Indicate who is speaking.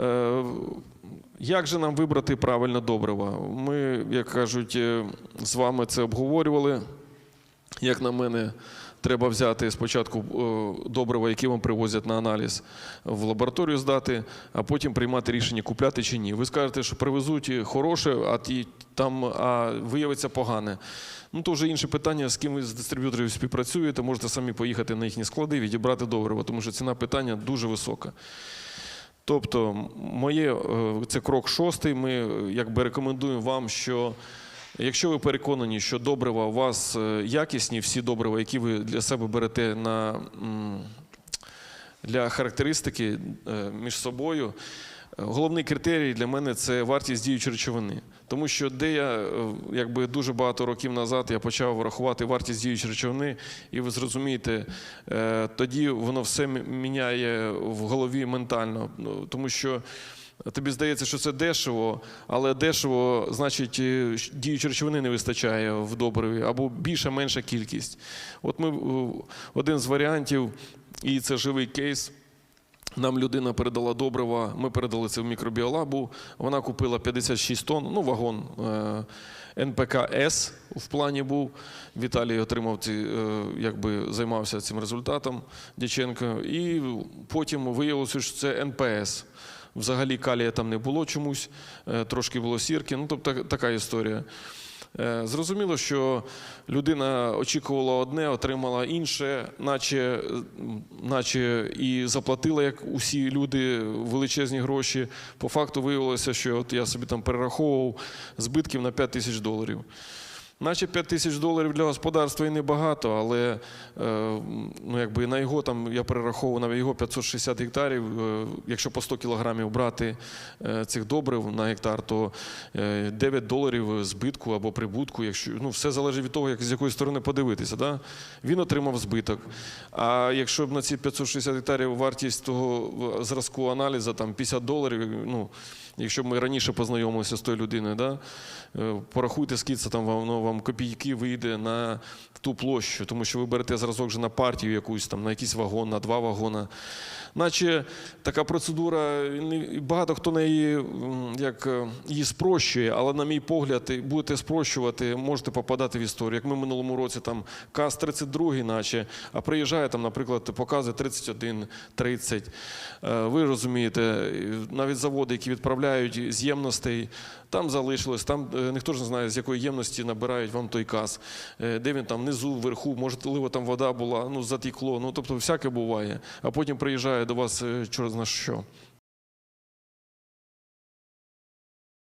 Speaker 1: Е, Як же нам вибрати правильне добриво? Ми, як кажуть, е, з вами це обговорювали. Як на мене, треба взяти спочатку е, добрива, які вам привозять на аналіз в лабораторію здати, а потім приймати рішення, купляти чи ні. Ви скажете, що привезуть хороше, а ті там а виявиться погане. Ну то вже інше питання, з ким ви з дистриб'юторів співпрацюєте, можете самі поїхати на їхні склади, відібрати добриво, тому що ціна питання дуже висока. Тобто, моє е, це крок шостий. Ми е, якби рекомендуємо вам, що якщо ви переконані, що добрива у вас е, якісні, всі добрива, які ви для себе берете на, для характеристики між собою. Головний критерій для мене це вартість діючої речовини. Тому що де я е, якби дуже багато років назад я почав рахувати вартість діючої речовини, і ви зрозумієте, е, тоді воно все міняє в голові ментально. Ну, Тому що тобі здається, що це дешево, але дешево, значить, е, діючої речовини не вистачає в добриві, або більша менша кількість. От ми один з варіантів, і це живий кейс. Нам людина передала добрива, ми передали це в мікробіолабу. Вона купила 56 тонн, ну вагон е, НПК С в плані був. Віталій отримав ці, е, якби займався цим результатом Дяченко. І потім виявилося, що це НПС. Взагалі калія там не було чомусь, е, трошки було сірки. Ну, тобто така історія. Е, Зрозуміло, що людина очікувала одне, отримала інше, наче, наче і заплатила, як усі люди, величезні гроші. По факту виявилося, що от я собі там перераховував збитків на 5 тисяч доларів. Наче 5 тисяч доларів для господарства і небагато, але е, ну, якби на його там я перераховував на його 560 гектарів. Е, якщо по 100 кілограмів брати е, цих добрив на гектар, то е, 9 доларів збитку або прибутку. Якщо ну все залежить від того, як з якої сторони подивитися. Да? Він отримав збиток. А якщо б на ці 560 гектарів вартість того зразку аналізу там 50 доларів, ну якщо ми раніше познайомилися з тою людиною, да? е, порахуйте, скільки там ну, вам копійки вийде на ту площу, тому що ви берете зразок вже на партію якусь, там, на якийсь вагон, на два вагона. Наче така процедура, багато хто неї м, як, е, її спрощує, але, на мій погляд, будете спрощувати, можете попадати в історію. Як ми в минулому році там КАЗ 32 наче, а приїжджає там, наприклад, показує 31, 30. Е, Ви розумієте, навіть заводи, які відправляють з ємностей, там залишилось, там е, ніхто ж не знає, з якої ємності набирають вам той каз, де він там внизу, вверху, можливо, там вода була, ну затікло. Ну тобто всяке буває. А потім приїжджає до вас через чорт зна що.